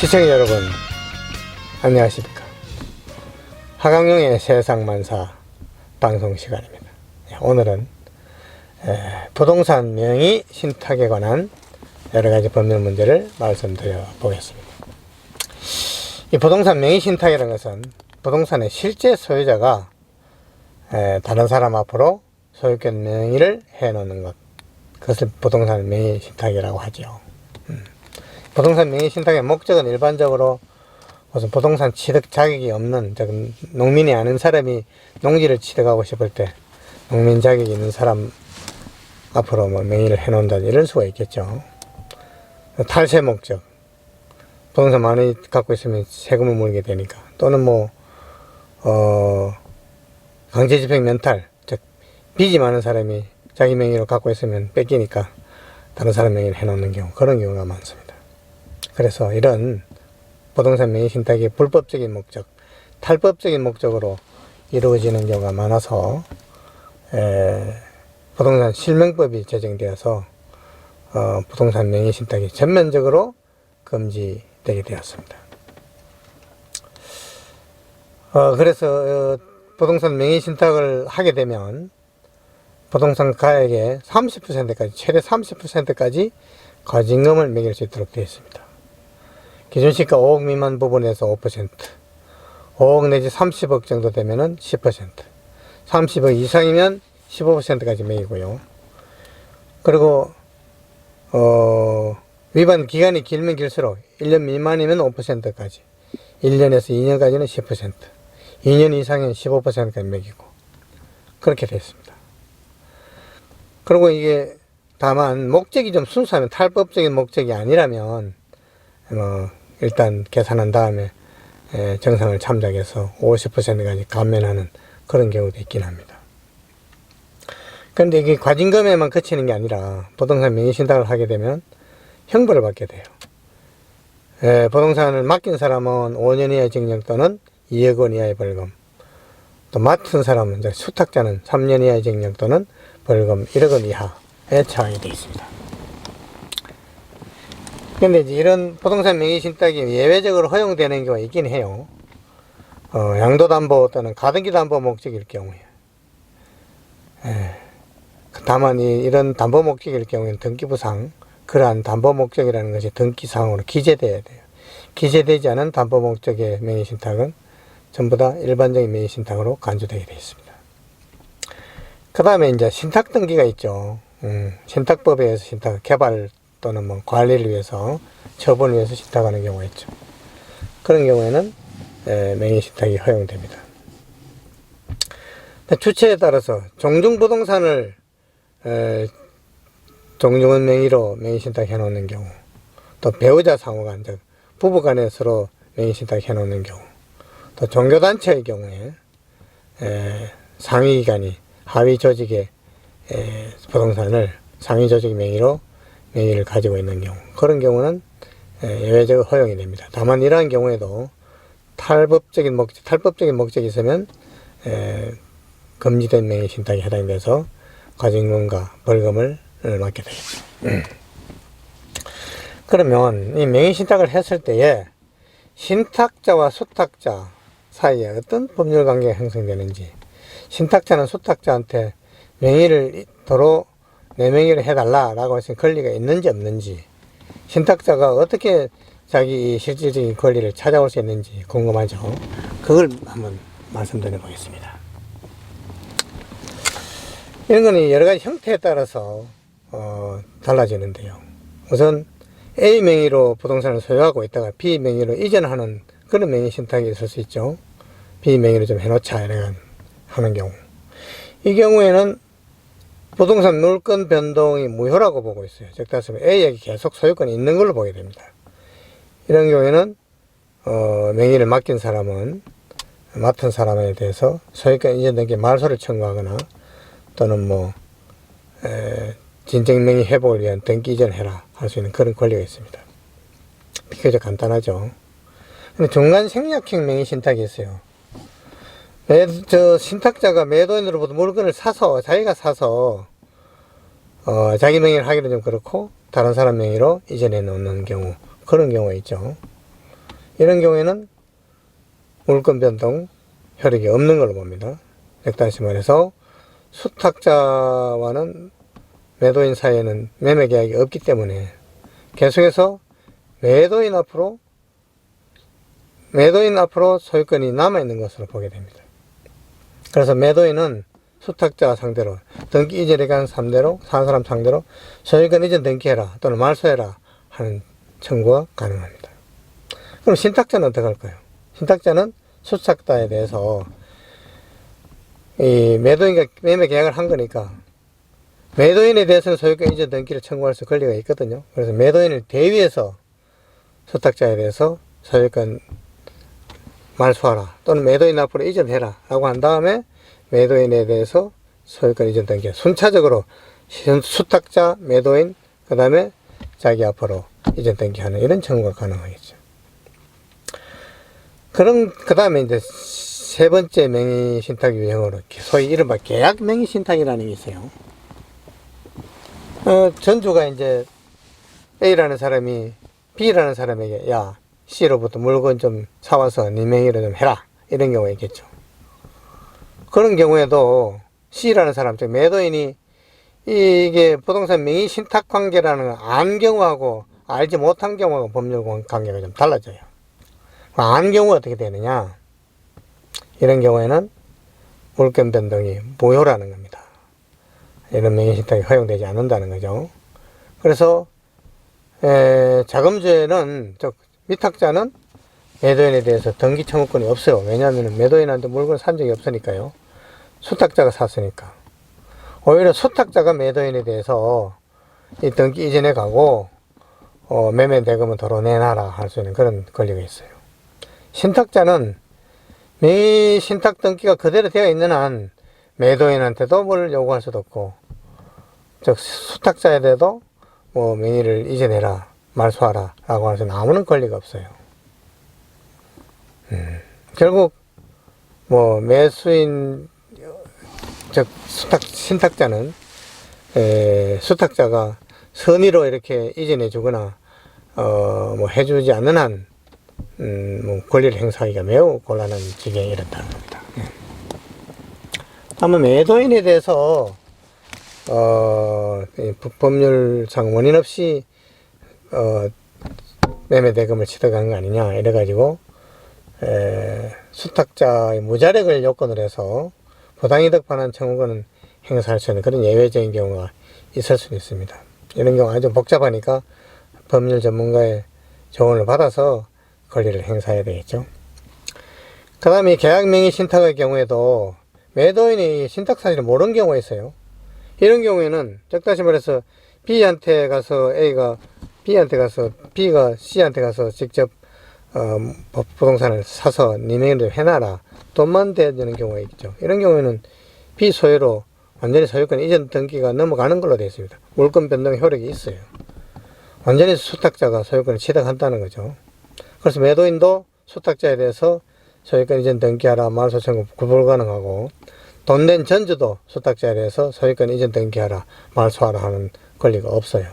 시청자 여러분, 안녕하십니까. 하강용의 세상만사 방송 시간입니다. 예, 오늘은 에, 부동산 명의 신탁에 관한 여러 가지 법률 문제를 말씀드려 보겠습니다. 이 부동산 명의 신탁이라는 것은 부동산의 실제 소유자가 에, 다른 사람 앞으로 소유권 명의를 해 놓는 것. 그것을 부동산 명의 신탁이라고 하죠. 부동산 명의 신탁의 목적은 일반적으로 무슨 부동산 취득 자격이 없는 즉 농민이 아닌 사람이 농지를 취득하고 싶을 때 농민 자격이 있는 사람 앞으로 뭐 명의를 해놓는다 이럴 수가 있겠죠. 탈세 목적 부동산 많이 갖고 있으면 세금을 물게 되니까 또는 뭐 어, 강제집행 면탈 즉 빚이 많은 사람이 자기 명의로 갖고 있으면 뺏기니까 다른 사람 명의를 해놓는 경우 그런 경우가 많습니다. 그래서 이런 부동산 명의 신탁이 불법적인 목적, 탈법적인 목적으로 이루어지는 경우가 많아서 에, 부동산 실명법이 제정되어서 어, 부동산 명의 신탁이 전면적으로 금지되게 되었습니다. 어, 그래서 어, 부동산 명의 신탁을 하게 되면 부동산 가액의 30%까지 최대 30%까지 과징금을 매길 수 있도록 되어 있습니다. 기준 시가 5억 미만 부분에서 5%, 5억 내지 30억 정도 되면은 10%, 30억 이상이면 15%까지 매기고요. 그리고 어, 위반 기간이 길면 길수록 1년 미만이면 5%까지, 1년에서 2년까지는 10%, 2년 이상이면 15%까지 매기고 그렇게 되어 있습니다. 그리고 이게 다만 목적이 좀 순수하면 탈법적인 목적이 아니라면 뭐 일단 계산한 다음에 에, 정상을 참작해서 50%까지 감면하는 그런 경우도 있긴 합니다. 그런데 이게 과징금에만 그치는 게 아니라 부동산 명의신탁을 하게 되면 형벌을 받게 돼요. 에, 부동산을 맡긴 사람은 5년 이하의 징역 또는 2억 원 이하의 벌금. 또 맡은 사람은 이제 수탁자는 3년 이하의 징역 또는 벌금 1억 원 이하에 처하게 되어 있습니다. 근데 이제 이런 부동산 명의 신탁이 예외적으로 허용되는 경우가 있긴 해요. 어, 양도담보 또는 가등기 담보 목적일 경우에. 예. 다만 이, 이런 담보 목적일 경우에는 등기부상 그러한 담보 목적이라는 것이 등기상으로 기재돼야 돼요. 기재되지 않은 담보 목적의 명의 신탁은 전부 다 일반적인 명의 신탁으로 간주되게 되어 있습니다. 그 다음에 이제 신탁 등기가 있죠. 음, 신탁법에 의해서 신탁 개발 또는 뭐 관리를 위해서 처분을 위해서 신탁하는 경우가 있죠. 그런 경우에는 에, 명의 신탁이 허용됩니다. 주체에 따라서 종중부동산을 에, 종중은 명의로 명의 신탁 해 놓는 경우, 또 배우자 상호간 즉 부부간에 서로 명의 신탁 해 놓는 경우, 또 종교단체의 경우에 에, 상위 기관이 하위 조직의 에, 부동산을 상위 조직 명의로 명의를 가지고 있는 경우 그런 경우는 에, 예외적으로 허용이 됩니다. 다만 이러한 경우에도 탈법적인 목적, 탈법적인 목적이 있으면 에, 금지된 명의 신탁에 해당돼서 과징금과 벌금을 맞게 되겠죠. 음. 그러면 이 명의 신탁을 했을 때에 신탁자와 수탁자 사이에 어떤 법률 관계가 형성되는지 신탁자는 수탁자한테 명의를 도로 내 명의를 해달라라고 해서 권리가 있는지 없는지 신탁자가 어떻게 자기 실질적인 권리를 찾아올 수 있는지 궁금하죠. 그걸 한번 말씀드려 보겠습니다. 이런 거는 여러 가지 형태에 따라서 어, 달라지는데요. 우선 A 명의로 부동산을 소유하고 있다가 B 명의로 이전하는 그런 명의 신탁이 있을 수 있죠. B 명의로 좀 해놓자 이런 하는 경우. 이 경우에는 부동산 물건 변동이 무효라고 보고 있어요. 즉, 다시 A에게 계속 소유권이 있는 걸로 보게 됩니다. 이런 경우에는, 어, 명의를 맡긴 사람은 맡은 사람에 대해서 소유권 이전 등기 말소를 청구하거나 또는 뭐, 에, 진정 명의 회복을 위한 등기 이전해라 할 수 있는 그런 권리가 있습니다. 비교적 간단하죠. 근데 중간 생략형 명의 신탁이 있어요. 매, 저 신탁자가 매도인으로부터 물건을 사서 자기가 사서 어, 자기 명의를 하기는 좀 그렇고 다른 사람 명의로 이전해 놓는 경우 그런 경우가 있죠. 이런 경우에는 물권 변동 효력이 없는 걸로 봅니다. 즉 다시 말해서 수탁자와는 매도인 사이에는 매매 계약이 없기 때문에 계속해서 매도인 앞으로 매도인 앞으로 소유권이 남아 있는 것으로 보게 됩니다. 그래서 매도인은 수탁자 상대로 등기 이전에 간 상대로 산 사람 상대로 소유권 이전 등기해라 또는 말소해라 하는 청구가 가능합니다. 그럼 신탁자는 어떻게 할까요? 신탁자는 수탁자에 대해서 이 매도인과 매매 계약을 한 거니까 매도인에 대해서는 소유권 이전 등기를 청구할 수 권리가 있거든요. 그래서 매도인을 대위해서 수탁자에 대해서 소유권 말소하라 또는 매도인 앞으로 이전해라 라고 한 다음에 매도인에 대해서 소유권 이전 등기 순차적으로 신- 수탁자 매도인 그 다음에 자기 앞으로 이전 등기하는 이런 청구가 가능하겠죠. 그럼 그 다음에 이제 세 번째 명의 신탁 유형으로 소위 이른바 계약 명의 신탁이라는 게 있어요. 어, 전주가 이제 A라는 사람이 B라는 사람에게 야 C로부터 물건 좀 사와서 네 명의로 좀 해라 이런 경우가 있겠죠. 그런 경우에도 C라는 사람, 즉 매도인이 이게 부동산 명의 신탁 관계라는 걸안 경우하고 알지 못한 경우하고 법률 관계가 좀 달라져요. 안 경우 어떻게 되느냐? 이런 경우에는 물권 변동이 무효라는 겁니다. 이런 명의 신탁이 허용되지 않는다는 거죠. 그래서 에, 자금주에는 즉 위탁자는 매도인에 대해서 등기 청구권이 없어요. 왜냐하면 매도인한테 물건을 산 적이 없으니까요. 수탁자가 샀으니까. 오히려 수탁자가 매도인에 대해서 이 등기 이전에 가고 어, 매매 대금은 도로 내놔라 할 수 있는 그런 권리가 있어요. 신탁자는 매 신탁 등기가 그대로 되어 있는 한 매도인한테도 뭘 요구할 수도 없고 즉 수탁자에 대해도 뭐 명의를 이전해라 말소하라 라고 할 수는 아무런 권리가 없어요. 음, 결국 뭐 매수인 즉 수탁 신탁자는 에, 수탁자가 선의로 이렇게 이전해 주거나 어 뭐 해주지 않는 한 음, 뭐 권리를 행사하기가 매우 곤란한 지경에 이른다는 겁니다. 예. 다만 매도인에 대해서 어, 법률상 원인 없이 어, 매매 대금을 취득한 거 아니냐 이래가지고 에, 수탁자의 무자력을 요건으로 해서 부당이 득 반환 청구권은 행사할 수 있는 그런 예외적인 경우가 있을 수 있습니다. 이런 경우 아주 복잡하니까 법률 전문가의 조언을 받아서 권리를 행사해야 되겠죠. 그 다음에 계약 명의 신탁의 경우에도 매도인이 신탁 사실을 모르는 경우가 있어요. 이런 경우에는 즉 다시 말해서 B한테 가서 A가 B한테 가서 B가 C한테 가서 직접 어, 부- 부동산을 사서 네 명의로 해놔라 돈만 대주는 경우가 있죠. 이런 경우에는 B 소유로 완전히 소유권 이전 등기가 넘어가는 걸로 되어 있습니다. 물권 변동 효력이 있어요. 완전히 수탁자가 소유권을 취득한다는 거죠. 그래서 매도인도 수탁자에 대해서 소유권 이전 등기하라 말소 청구 불가능하고 돈 낸 전주도 수탁자에 대해서 소유권 이전 등기하라 말소하라 하는 권리가 없어요.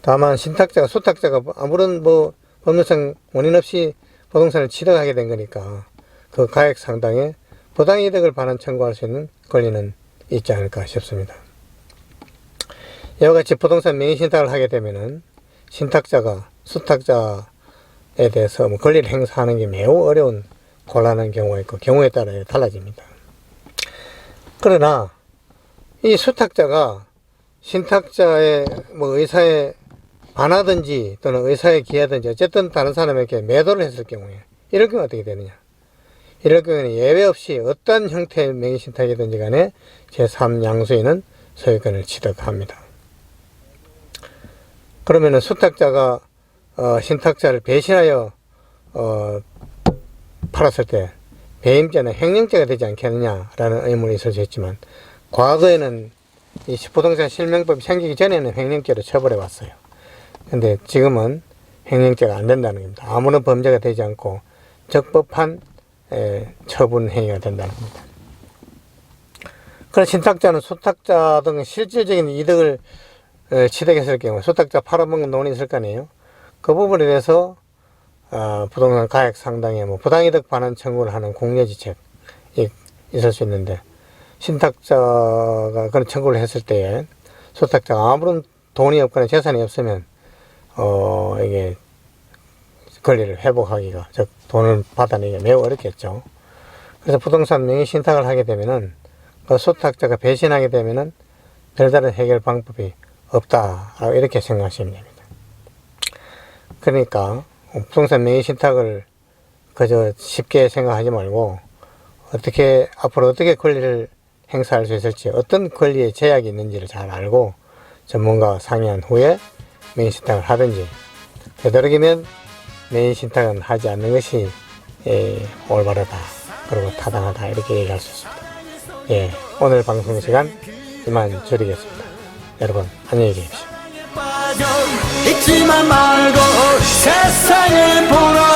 다만 신탁자가 수탁자가 아무런 뭐 법률상 원인 없이 부동산을 취득하게 된 거니까 그 가액 상당의 부당이득을 반환 청구할 수 있는 권리는 있지 않을까 싶습니다. 이와 같이 부동산 명의 신탁을 하게 되면은 신탁자가 수탁자에 대해서 뭐 권리를 행사하는 게 매우 어려운 곤란한 경우가 있고 경우에 따라 달라집니다. 그러나 이 수탁자가 신탁자의 뭐 의사에 반하든지 또는 의사에 기하든지 어쨌든 다른 사람에게 매도를 했을 경우에 이럴 경우 어떻게 되느냐? 이럴 경우에는 예외 없이 어떤 형태의 명의신탁이든지 간에 제3양수인은 소유권을 취득합니다. 그러면 은 수탁자가 어, 신탁자를 배신하여 어, 팔았을 때 배임죄는 횡령죄가 되지 않겠느냐라는 의문이 있을 수 있지만 과거에는 이 부동산 실명법이 생기기 전에는 횡령죄로 처벌해 왔어요. 근데 지금은 횡령죄가 안 된다는 겁니다. 아무런 범죄가 되지 않고 적법한 에, 처분 행위가 된다는 겁니다. 그런 신탁자는 수탁자 등 실질적인 이득을 에, 취득했을 경우 수탁자 팔아먹은 돈이 있을 거 아니에요. 그 부분에 대해서 어, 부동산 가액 상당의 뭐 부당이득 반환 청구를 하는 공여지책이 있을 수 있는데 신탁자가 그런 청구를 했을 때에 소탁자가 아무런 돈이 없거나 재산이 없으면 어 이게 권리를 회복하기가 즉 돈을 받아내기가 매우 어렵겠죠. 그래서 부동산 명의 신탁을 하게 되면은 그 소탁자가 배신하게 되면은 별다른 해결 방법이 없다 이렇게 생각하시면 됩니다. 그러니까 부동산 명의 신탁을 그저 쉽게 생각하지 말고 어떻게 앞으로 어떻게 권리를 행사할 수 있을지 어떤 권리에 제약이 있는지를 잘 알고 전문가와 상의한 후에 명의 신탁을 하든지 되도록이면 내 신탁은 하지 않는 것이 예, 올바르다 그리고 타당하다 이렇게 얘기할 수 있습니다. 예, 오늘 방송 시간 이만 줄이겠습니다. 여러분 안녕히 계십시오. 잊지만 말고 세상을 보라